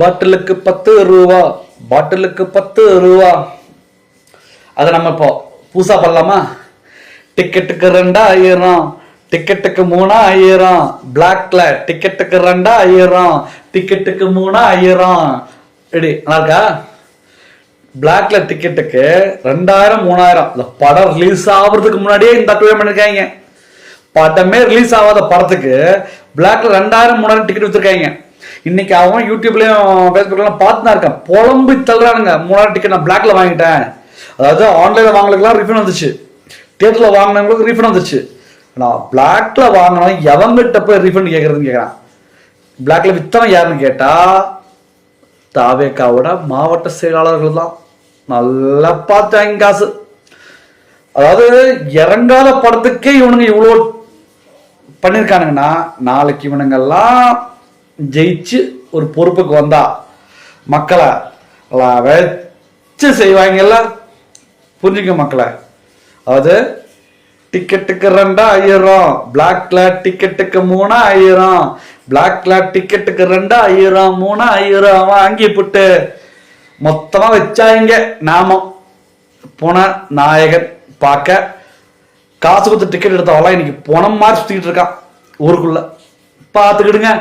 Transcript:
பாட்டிலுக்கு பத்து ரூபா பாட்டிலுக்கு பத்து ரூபா அதை நம்ம இப்போ புதுசாக பண்ணலாமா? டிக்கெட்டுக்கு ரெண்டாயிரம் டிக்கெட்டுக்கு மூணாயிரம் பிளாக்ல டிக்கெட்டுக்கு ரெண்டாயிரம் டிக்கெட்டுக்கு மூணாயிரம். இடி நல்லா இருக்கா? பிளாக்ல டிக்கெட்டுக்கு ரெண்டாயிரம் மூணாயிரம். இந்த படம் ரிலீஸ் ஆகுறதுக்கு முன்னாடியே இந்த அட்டுவே பண்ணிருக்காங்க. படமே ரிலீஸ் ஆகாத படத்துக்கு பிளாக்ல ரெண்டாயிரம் மூணாயிரம் டிக்கெட் வச்சிருக்காங்க இன்னைக்கு அவன் யூடியூப்லயும் ஃபேஸ்புக்லாம் பார்த்து தான் இருக்கேன். புலம்பு தள்ளுறானுங்க. மூணாயிரம் டிக்கெட் நான் பிளாக்ல வாங்கிட்டேன். அதாவது ஆன்லைன்ல வாங்கலுக்குலாம் ரிஃபண்ட் வந்துச்சு தியேட்டர்ல வாங்கினவங்களுக்கு ரீஃபண்ட் வந்துச்சு நான் பிளாக்ல வாங்கினவன் எவங்கிட்ட போய் ரீஃபண்ட் கேட்கறதுன்னு கேட்குறான் பிளாக்ல வித்தவன் யாருன்னு கேட்டா தாவேக்காவோட மாவட்ட செயலாளர்கள் தான். நல்லா பார்த்தாங்க காசு. அதாவது இறங்காத படத்துக்கே இவனுங்க இவ்வளோ பண்ணியிருக்கானுங்கன்னா நாளைக்கு இவனுங்கெல்லாம் ஜெயிச்சு ஒரு பொறுப்புக்கு வந்தா மக்களை வச்சு செய்வாங்கல்ல புரிஞ்சுக்க மக்களை. அதாவது டிக்கெட்டுக்கு ரெண்டா ஐயாயிரம் பிளாக்ல டிக்கெட்டுக்கு மூணா ஐயாயிரம் பிளாக்ல டிக்கெட்டுக்கு ரெண்டா ஐயாயிரம் மூணா ஐயாயிரம் வாங்கி புட்டு. மொத்தமா வச்சாங்க நாமம் போன நாயகன் பார்க்க காசு கொடுத்து டிக்கெட் எடுத்தவெல்லாம் இன்னைக்கு போன மாதிரி சுத்திக்கிட்டு இருக்கான். ஊருக்குள்ள. பார்த்துக்கிடுங்க.